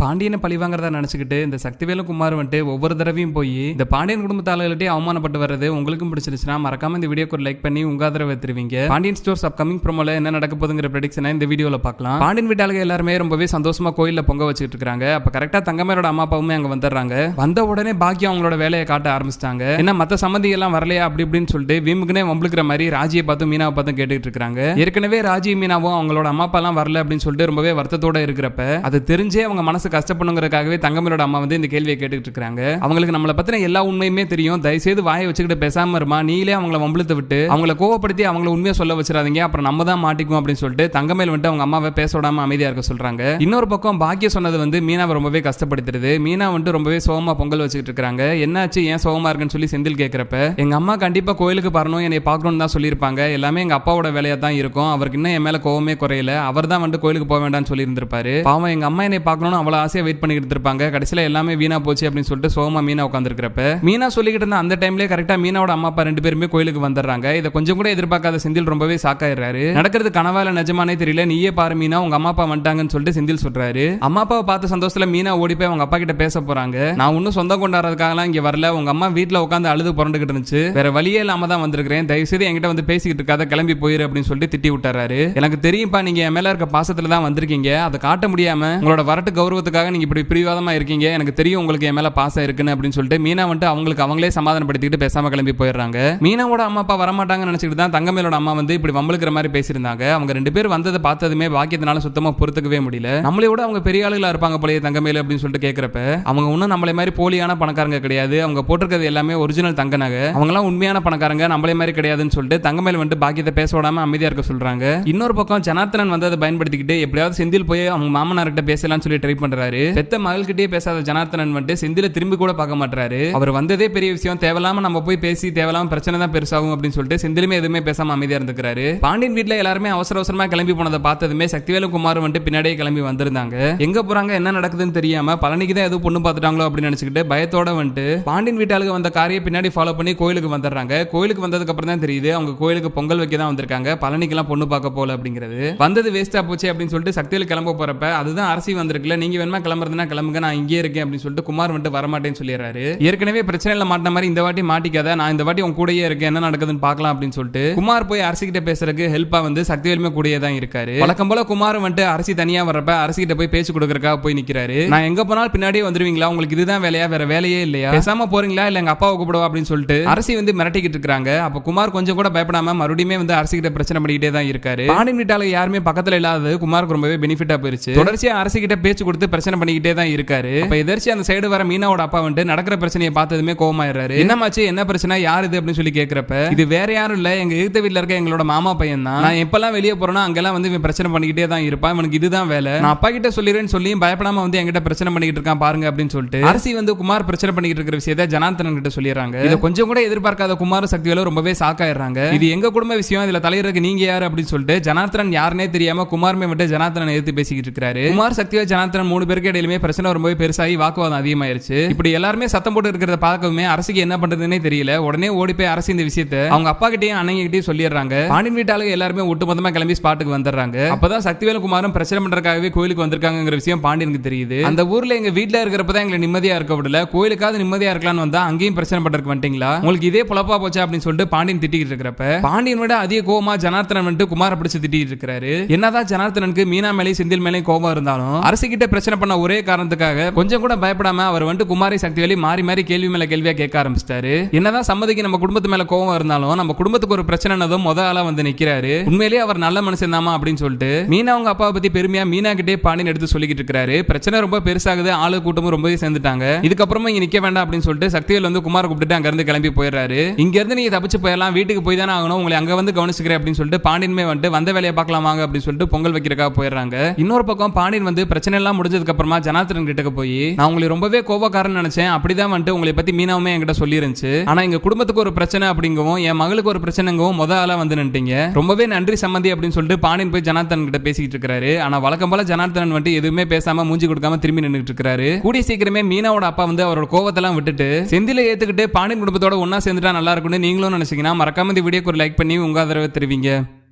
பாண்டியனை பழிவாங்கிறதா நினச்சிக்கிட்டு இந்த சக்திவேலும் குமார் வந்துட்டு ஒவ்வொரு தடவையும் போய் இந்த பாண்டியன் குடும்பத்தாளர்கள்ட்டே அவமானப்பட்டு வர்றது உங்களுக்கும் பிடிச்சிருச்சுன்னா மறக்காம இந்த வீடியோக்கு ஒரு லைக் பண்ணி உங்க ஆதரவு தருவீங்க. பாண்டியன் ஸ்டோர்ஸ் அப்கமிங் ப்ரோமோல என்ன நடக்க போதுங்கிற ப்ரெடிக்ஷனை இந்த வீடியோவில் பார்க்கலாம். பாண்டியன் வீட்டாளுக்கு எல்லாருமே ரொம்பவே சந்தோஷமா கோயிலில் பொங்க வச்சுட்டு இருக்காங்க. அப்ப கரெக்டா தங்கமேரோட அம்மா அப்பாவுமே அங்க வந்துடுறாங்க. வந்த உடனே பாக்கியம் அவங்களோட வேலையை காட்ட ஆரம்பிச்சிட்டாங்க. என்ன மத்த சம்மந்தி எல்லாம் வரலையா? அப்படி இப்படின்னு சொல்லிட்டு வீமுக்குனே வம்புக்கிற மாதிரி ராஜியை பார்த்து மீனாவை பார்த்து கேட்டுட்டு இருக்காங்க. ஏற்கனவே ராஜி மீனாவும் அவங்களோட அம்மா அப்பா எல்லாம் வரல அப்படின்னு சொல்லிட்டு ரொம்பவே வருத்தத்தோட இருக்கிறப்ப அது தெரிஞ்சே அவங்க மனசு கஷ்டப்படணுங்கிறதுக்காகவே தங்கமேலோட அம்மா வந்து இந்த கேள்வியை கேட்டுட்டு இருக்காங்க அவங்களுக்கு நம்மளை பத்தின எல்லா உண்மையுமே தெரியும். தயவுசெய்து வாயை வச்சுக்கிட்டு பேசாம இருமா. நீங்களே அவங்கள வம்பிழுத்து விட்டு அவங்கள கோவப்படுத்தி அவங்கள உண்மையை சொல்ல வச்சிடாதீங்க. அப்புறம் நம்ம தான் மாட்டிக்கும் அப்படின்னு சொல்லிட்டு தங்கமேல் வந்துட்டு அவங்க அம்மாவை பேச விடாம அமைதியா இருக்க சொல்றாங்க. இன்னொரு பக்கம் பாக்கிய சொன்னது வந்து மீனாவை ரொம்பவே கஷ்டப்படுத்துறது. மீனா வந்துட்டு ரொம்பவே சோகமா பொங்கல் வச்சுக்கிட்டு இருக்காங்க. என்னாச்சு? ஏன் சோகமா இருக்குன்னு சொல்லி செந்தில் கேட்கிறப்ப எங்க அம்மா கண்டிப்பா கோயிலுக்கு வரணும். என்னை பார்க்கணும்னு தான் சொல்லியிருப்பாங்க. எல்லாமே எங்க அப்பாவோட வேலையா தான் இருக்கும். அவருக்கு இன்னும் என் மேல கோவமே குறையல. அவர் தான் வந்துட்டு கோயிலுக்கு போக வேண்டாம்னு சொல்லி இருந்திருப்பாரு பாவம் எங்க அம்மா என்னை பார்க்கணும்னு அவ்வளவு வெயிட் பண்ணிக்கிட்டு இருப்பாங்க கடைசியில எல்லாமே வீணா போச்சு அப்படின்னு சொல்லிட்டு சோமா மீனா உட்காந்துருக்கிறப்ப மீனா சொல்லிக்கிட்டு இருந்த அந்த டைம்லேயே கரெக்டாக மீனாவோட அம்மா அப்பா ரெண்டு பேருமே கோயிலுக்கு வந்துடுறாங்க. இதை கொஞ்சம் கூட எதிர்பார்க்காத செந்தில் ரொம்பவே சாக்காயிடுறாரு நடக்கிறது கனவால நிஜமானே தெரியல. நீயே பாரு மீனா உங்க அம்மா அப்பா வந்துட்டாங்கன்னு சொல்லிட்டு செந்தில் சொல்றாரு. அம்மா அப்பாவை பார்த்த சந்தோஷத்துல மீனா ஓடி போய் அவங்க அப்பா கிட்ட பேச போறாங்க. நான் இன்னும் சொந்தம் கொண்டாடுறதுக்காகலாம் இங்கே வரல. உங்க அம்மா வீட்டில் உட்காந்து அழுது புரண்டுகிட்டு இருந்துச்சு. வேற வழியே இல்லாம தான் வந்திருக்கிறேன். தயவு செய்து என்கிட்ட வந்து பேசிக்கிட்டு இருக்காத. கிளம்பி போயிரு அப்படின்னு சொல்லிட்டு திட்டி விட்டுறாரு. எனக்கு தெரியும்ப்பா நீங்க என் மேல இருக்க பாசத்துல தான் வந்திருக்கீங்க. அதை காட்ட முடியாம உங்களோட வரட்டு கௌரவத்தை கௌரவத்துக்காக நீங்கள் இப்படி பிரிவாதமா இருக்கீங்க. எனக்கு தெரியும் உங்களுக்கு என் மேல பாசம் இருக்குன்னு அப்படின்னு சொல்லிட்டு மீனா வந்துட்டு அவங்களுக்கு அவங்களே சமாதானப்படுத்திக்கிட்டு பேசாம கிளம்பி போயிடுறாங்க. மீனாவோட அம்மா அப்பா வரமாட்டாங்கன்னு நினைச்சிட்டு தான் தங்கமேலோட அம்மா வந்து இப்படி வம்பளுக்கிற மாதிரி பேசியிருந்தாங்க. அவங்க ரெண்டு பேர் வந்ததை பார்த்ததுமே பாக்கியத்தினால சுத்தமா பொறுத்துக்கவே முடியல. நம்மளை விட அவங்க பெரிய ஆளுகளாக இருப்பாங்க போலயே தங்கமேல அப்படின்னு சொல்லிட்டு கேட்குறப்ப அவங்க ஒன்றும் நம்மளை மாதிரி போலியான பணக்காரங்க கிடையாது. அவங்க போட்டிருக்கிறது எல்லாமே ஒரிஜினல் தங்க நகை. அவங்களாம் உண்மையான பணக்காரங்க நம்மளே மாதிரி கிடையாதுன்னு சொல்லிட்டு தங்கமேல் வந்துட்டு பாக்கியத்தை பேச விடாம அமைதியா இருக்க சொல்றாங்க. இன்னொரு பக்கம் ஜனார்த்தனன் வந்து அதை பயன்படுத்திக்கிட்டு எப்படியாவது செந்தில் போய் அவங்க மாமனார்கிட்ட பேசலாம்னு சொல்லி ட்ரை பண்றாரு பெத்த மகள்கிட்டயே பேசாத ஜனார்த்தனன் வந்துட்டு செந்தில திரும்பி கூட பார்க்க மாட்டாரு அவர் வந்ததே பெரிய விஷயம். தேவையில்லாம நம்ம போய் பேசி தேவையில்லாம பிரச்சனை தான் பெருசாகும் அப்படின்னு சொல்லிட்டு செந்திலுமே எதுவுமே பேசாம அமைதியா இருந்துக்கிறாரு. பாண்டியன் வீட்டுல எல்லாருமே அவசர அவசரமா கிளம்பி போனதை பார்த்ததுமே சக்திவேலு குமார் வந்துட்டு பின்னாடியே கிளம்பி வந்திருந்தாங்க. எங்க போறாங்க என்ன நடக்குதுன்னு தெரியாம பழனிக்கு தான் எதுவும் பொண்ணு பார்த்துட்டாங்களோ அப்படின்னு நினைச்சுக்கிட்டு பயத்தோட வந்துட்டு பாண்டியன் வீட்டாளுக்கு வந்த காரியை பின்னாடி ஃபாலோ பண்ணி கோயிலுக்கு வந்துடுறாங்க. கோயிலுக்கு வந்ததுக்கு அப்புறம் தான் தெரியுது அவங்க கோயிலுக்கு பொங்கல் வைக்க தான் வந்திருக்காங்க. பழனிக்கெல்லாம் பொண்ணு பார்க்க போல அப்படிங்கிறது. வந்தது வேஸ்டா போச்சு அப்படின்னு சொல்லிட்டு சக்திவேல் கிளம்ப போறப்ப அதுதான் அரசி வந்திருக்குல்ல நீங்க வேணுமா கிளம்புறதுனா கிளம்புங்க நான் இங்கே இருக்கேன் அப்படின்னு சொல்லிட்டு குமார் வந்துட்டு வரமாட்டேன்னு சொல்லிடுறாரு. ஏற்கனவே பிரச்சனையில மாட்டின மாதிரி இந்த வாட்டி மாட்டிக்காத நான் இந்த வாட்டி உன் கூடயே இருக்கேன் என்ன நடக்குதுன்னு பார்க்கலாம் அப்படின்னு சொல்லிட்டு குமார் போய் அரசு கிட்ட பேசுறதுக்கு ஹெல்ப்பா வந்து சக்திவேலுமே கூடயே தான் இருக்காரு. வழக்கம் போல குமார் வந்துட்டு அரசி தனியா வர்றப்ப அரசு கிட்ட போய் பேச்சு கொடுக்கறக்காக போய் நிக்கிறாரு. நான் எங்க போனாலும் பின்னாடியே வந்துருவீங்களா? உங்களுக்கு இதுதான் வேலையா? வேற வேலையே இல்லையா? பேசாம போறீங்களா? இல்ல எங்க அப்பாவை கூப்பிடுவா அப்படின்னு சொல்லிட்டு அரசி வந்து மிரட்டிக்கிட்டு இருக்காங்க அப்ப குமார் கொஞ்சம் கூட பயப்படாம மறுபடியுமே வந்து அரசு கிட்ட பிரச்சனை பண்ணிக்கிட்டே தான் இருக்காரு. பாண்டியன் வீட்டால யாருமே பக்கத்துல இல்லாதது குமாருக்கு ரொம்பவே பெனிஃபிட்டா போயிருச்சு. தொடர்ச்சியா அரசு கிட்ட பேச்சு கொடுத்து பிரச்சனை பண்ணிக்கிட்டே தான் இருக்காரு. அப்ப எதிர்ச்சி அந்த சைடு வர மீனாவோட அப்பா வந்துட்டு நடக்கிற பிரச்சனையை பார்த்ததுமே கோமாயிடுறாரு என்னமாச்சு என்ன பிரச்சனை யார் இது அப்படின்னு சொல்லி கேக்குறப்ப இது வேற யாரும் இல்ல எங்க எதிர்த்த வீட்ல இருக்க எங்களோட மாமா பையன் தான் நான் எப்பெல்லாம் வெளியே போறேனோ அங்கெல்லாம் வந்து இவன் பிரச்சனை பண்ணிக்கிட்டே தான் இருப்பான். இவனுக்கு இதுதான் வேலை. நான் அப்பா கிட்ட சொல்லிடுறேன்னு சொல்லி பயப்படாம வந்து எங்கிட்ட பிரச்சனை பண்ணிக்கிட்டு இருக்கான் பாருங்க அப்படின்னு சொல்லிட்டு அரசி வந்து குமார் பிரச்சனை பண்ணிக்கிட்டு இருக்கிற விஷயத்தை ஜனார்த்தனன் கிட்ட சொல்லிடுறாங்க. இதை கொஞ்சம் கூட எதிர்பார்க்காத குமார சக்திவேலும் ரொம்பவே சாக்காயிடுறாங்க இது எங்க குடும்ப விஷயம் இதுல தலையிறக்கு நீங்க யாரு அப்படின்னு சொல்லிட்டு ஜனார்த்தனன் யாருனே தெரியாம குமார்மே மட்டும் ஜனார்த்தனன் எதிர்த்து பேசிக்கிட்டு இருக்காரு குமார் சக்திவேல் ஜனார்த்தனன் மூணு பேருக்கு இடையிலுமே பிரச்சனை ரொம்பவே பெருசாகி வாக்குவாதம் அதிகமாயிருச்சு. இப்படி எல்லாருமே சத்தம் போட்டு இருக்கிறத பார்க்கவுமே அரசுக்கு என்ன பண்றதுன்னே தெரியல. உடனே ஓடி போய் அரசு இந்த விஷயத்த அவங்க அப்பா கிட்டயும் அண்ணங்க கிட்டயும் சொல்லிடுறாங்க. பாண்டியன் வீட்டாளுக்கு எல்லாருமே ஒட்டுமொத்தமா கிளம்பி ஸ்பாட்டுக்கு வந்துடுறாங்க. அப்பதான் சக்திவேலு குமாரும் பிரச்சனை பண்றதுக்காகவே கோயிலுக்கு வந்திருக்காங்கிற விஷயம் பாண்டியனுக்கு தெரியுது. அந்த ஊர்ல எங்க வீட்ல இருக்கிறப்பதான் எங்களை நிம்மதியா இருக்க விடல. கோயிலுக்காவது நிம்மதியா இருக்கலாம்னு வந்தா அங்கேயும் பிரச்சனை பண்றதுக்கு வந்துட்டீங்களா? உங்களுக்கு இதே பொழப்பா போச்சா அப்படின்னு சொல்லிட்டு பாண்டியன் திட்டிக்கிட்டு இருக்கிறப்ப பாண்டியன் விட அதிக கோவமா ஜனார்த்தனன் வந்துட்டு குமார பிடிச்சு திட்டிட்டு இருக்காரு என்னதான் ஜனார்த்தனனுக்கு மீனா மேலே செந்தில் மேலே கோபம் இருந்தாலும் அரசு கிட்ட பிரச்சனை பண்ண ஒரே காரணத்துக்காக கொஞ்சம் கூட பயப்படாம அவர் வந்துட்டு குமாரி சக்திவேலி மாறி மாறி கேள்வி மேல கேள்வியா கேட்க ஆரம்பிச்சிட்டாரு. என்னதான் சம்மதிக்கு நம்ம குடும்பத்து மேல கோவம் இருந்தாலும் நம்ம குடும்பத்துக்கு ஒரு பிரச்சனைனதும் முத ஆளா வந்து நிக்கிறாரு. உண்மையிலேயே அவர் நல்ல மனுஷன் தாமா அப்படின்னு சொல்லிட்டு மீனா அவங்க அப்பாவை பத்தி பெருமையா மீனா கிட்டே பாண்டியன் எடுத்து சொல்லிக்கிட்டு இருக்காரு. பிரச்சனை ரொம்ப பெருசாகுது ஆளு கூட்டமும் ரொம்பவே சேர்ந்துட்டாங்க. இதுக்கப்புறமா இங்க நிக்க வேண்டாம் அப்படின்னு சொல்லிட்டு சக்திவேல் வந்து குமார் கூப்பிட்டு அங்க இருந்து கிளம்பி போயிடுறாரு. இங்க இருந்து நீங்க தப்பிச்சு போயிடலாம் வீட்டுக்கு போய் தானே ஆகணும் உங்களை அங்க வந்து கவனிச்சுக்கிறேன் அப்படின்னு சொல்லிட்டு பாண்டியன்மே வந்துட்டு வந்த வேலையை பார்க்கலாம் வாங்க அப்படின்னு சொல்லிட்டு பொங்கல் வைக்கிறக்காக போயிடுறாங்க. இன்னொரு பக்கம் பாண்டியன் வந்து பிரச்சனை எல்லாம் தெரிஞ்சதுக்கு அப்புறமா ஜனார்த்தனன் கிட்ட போய் நான் உங்களை ரொம்பவே கோபக்காரன் நினைச்சேன். அப்படிதான் வந்துட்டு உங்களை பத்தி மீனாவுமே என்கிட்ட சொல்லிருந்துச்சு. ஆனா எங்க குடும்பத்துக்கு ஒரு பிரச்சனை அப்படிங்கவும் என் மகளுக்கு ஒரு பிரச்சனைங்கவும் முத ஆளா வந்து நின்ட்டீங்க ரொம்பவே நன்றி சம்மந்தி அப்படின்னு சொல்லிட்டு பாண்டியன் போய் ஜனார்த்தனன் கிட்ட பேசிக்கிட்டு இருக்காரு ஆனா வழக்கம் போல ஜனார்த்தன் வந்துட்டு எதுவுமே பேசாம மூஞ்சி கொடுக்காம திரும்பி நின்றுட்டு இருக்காரு கூடிய சீக்கிரமே மீனாவோட அப்பா வந்து அவரோட கோவத்தெல்லாம் விட்டுட்டு செந்தில ஏத்துக்கிட்டு பாண்டியன் குடும்பத்தோட ஒன்னா சேர்ந்துட்டா நல்லா இருக்கும்னு நீங்களும் நினைச்சீங்கன்னா மறக்காம இந்த வீடியோக்கு ஒரு லைக் பண்ணி உங்க ஆதரவை தெரிவிங்க.